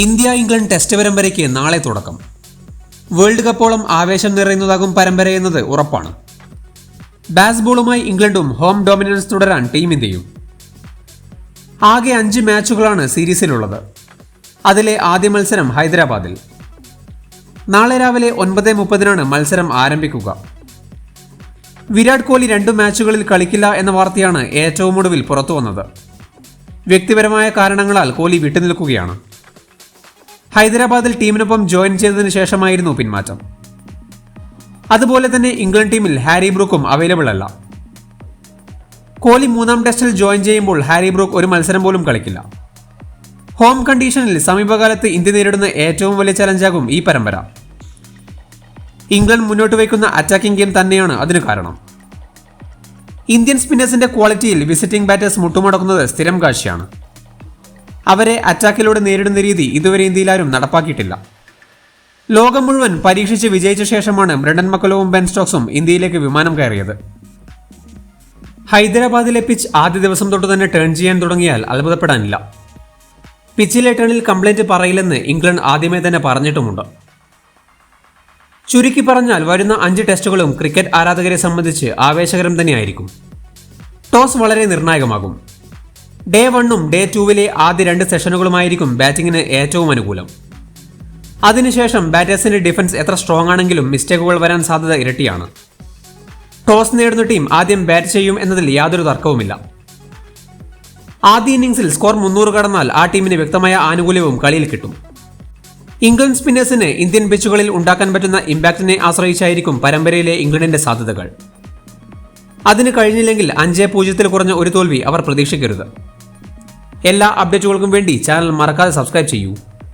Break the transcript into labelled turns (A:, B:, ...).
A: India England test പരമ്പരയ്ക്ക് നാളെ തുടക്കം. വേൾഡ് കപ്പോളം ആവേശം നിറയുന്നതാകും പരമ്പരയെന്നത് ഉറപ്പാണ്. ബാസ്ബോളുമായി ഇംഗ്ലണ്ടും ഹോം ഡോമിനൻസ് തുടരാൻ ടീം ഇന്ത്യയും. ആകെ അഞ്ച് മാച്ചുകളാണ് സീരീസിലുള്ളത്. അതിലെ ആദ്യ മത്സരം ഹൈദരാബാദിൽ. നാളെ രാവിലെ ഒൻപത് മുപ്പതിനാണ് മത്സരം ആരംഭിക്കുക. വിരാട് കോഹ്ലി രണ്ടു മാച്ചുകളിൽ കളിക്കില്ല എന്ന വാർത്തയാണ് ഏറ്റവും ഒടുവിൽ പുറത്തുവന്നത്. വ്യക്തിപരമായ കാരണങ്ങളാൽ കോഹ്ലി വിട്ടുനിൽക്കുകയാണ്. ഹൈദരാബാദിൽ ടീമിനൊപ്പം ജോയിൻ ചെയ്തതിനു ശേഷമായിരുന്നു പിന്മാറ്റം. അതുപോലെ തന്നെ ഇംഗ്ലണ്ട് ടീമിൽ ഹാരി ബ്രൂക്കും അവൈലബിൾ അല്ല. കോഹ്ലി മൂന്നാം ടെസ്റ്റിൽ ജോയിൻ ചെയ്യുമ്പോൾ ഹാരി ബ്രൂക്ക് ഒരു മത്സരം പോലും കളിക്കില്ല. ഹോം കണ്ടീഷനിൽ സമീപകാലത്ത് ഇന്ത്യ നേരിടുന്ന ഏറ്റവും വലിയ ചലഞ്ചാകും ഈ പരമ്പര. ഇംഗ്ലണ്ട് മുന്നോട്ട് വയ്ക്കുന്ന അറ്റാക്കിംഗ് ഗെയിം തന്നെയാണ് അതിന് കാരണം. ഇന്ത്യൻ സ്പിന്നേഴ്സിന്റെ ക്വാളിറ്റിയിൽ വിസിറ്റിംഗ് ബാറ്റേഴ്സ് മുട്ടുമടക്കുന്നത് സ്ഥിരം കാഴ്ചയാണ്. അവരെ അറ്റാക്കിലൂടെ നേരിടുന്ന രീതി ഇതുവരെ ഇന്ത്യയിൽ ആരും നടപ്പാക്കിയിട്ടില്ല. ലോകം മുഴുവൻ പരീക്ഷിച്ച് വിജയിച്ച ശേഷമാണ് ബ്രണ്ടൻ മക്കലോവും ബെൻ സ്റ്റോക്സും ഇന്ത്യയിലേക്ക് വിമാനം കയറിയത്. ഹൈദരാബാദിലെ പിച്ച് ആദ്യ ദിവസം തൊട്ട് തന്നെ ടേൺ ചെയ്യാൻ തുടങ്ങിയാൽ അത്ഭുതപ്പെടാനില്ല. പിച്ചിലെ ടേണിൽ കംപ്ലൈന്റ് പറയില്ലെന്ന് ഇംഗ്ലണ്ട് ആദ്യമേ തന്നെ പറഞ്ഞിട്ടുമുണ്ട്. ചുരുക്കി പറഞ്ഞാൽ വരുന്ന അഞ്ച് ടെസ്റ്റുകളും ക്രിക്കറ്റ് ആരാധകരെ സംബന്ധിച്ച് ആവേശകരം തന്നെയായിരിക്കും. ടോസ് വളരെ നിർണായകമാകും. ഡേ വണ്ണും ഡേ ടൂവിലെ ആദ്യ രണ്ട് സെഷനുകളുമായിരിക്കും ബാറ്റിങ്ങിന് ഏറ്റവും അനുകൂലം. അതിനുശേഷം ബാറ്റേഴ്സിന്റെ ഡിഫൻസ് എത്ര സ്ട്രോങ് ആണെങ്കിലും മിസ്റ്റേക്കുകൾ വരാൻ സാധ്യത ഇരട്ടിയാണ്. ടോസ് നേടുന്ന ടീം ആദ്യം ബാറ്റ് ചെയ്യും എന്നതിൽ യാതൊരു തർക്കവുമില്ല. ആദ്യ ഇന്നിംഗ്സിൽ സ്കോർ മുന്നൂറ് കടന്നാൽ ആ ടീമിന് വ്യക്തമായ ആനുകൂല്യവും കളിയിൽ കിട്ടും. ഇംഗ്ലണ്ട് സ്പിന്നേഴ്സിന് ഇന്ത്യൻ പിച്ചുകളിൽ ഉണ്ടാക്കാൻ പറ്റുന്ന ഇമ്പാക്റ്റിനെ ആശ്രയിച്ചായിരിക്കും പരമ്പരയിലെ ഇംഗ്ലണ്ടിന്റെ സാധ്യതകൾ. അതിന് കഴിഞ്ഞില്ലെങ്കിൽ അഞ്ചേ പൂജ്യത്തിൽ കുറഞ്ഞ ഒരു തോൽവി അവർ പ്രതീക്ഷിക്കരുത്. എല്ലാ അപ്ഡേറ്റുകൾക്കും വേണ്ടി ചാനൽ മറക്കാതെ സബ്സ്ക്രൈബ് ചെയ്യൂ.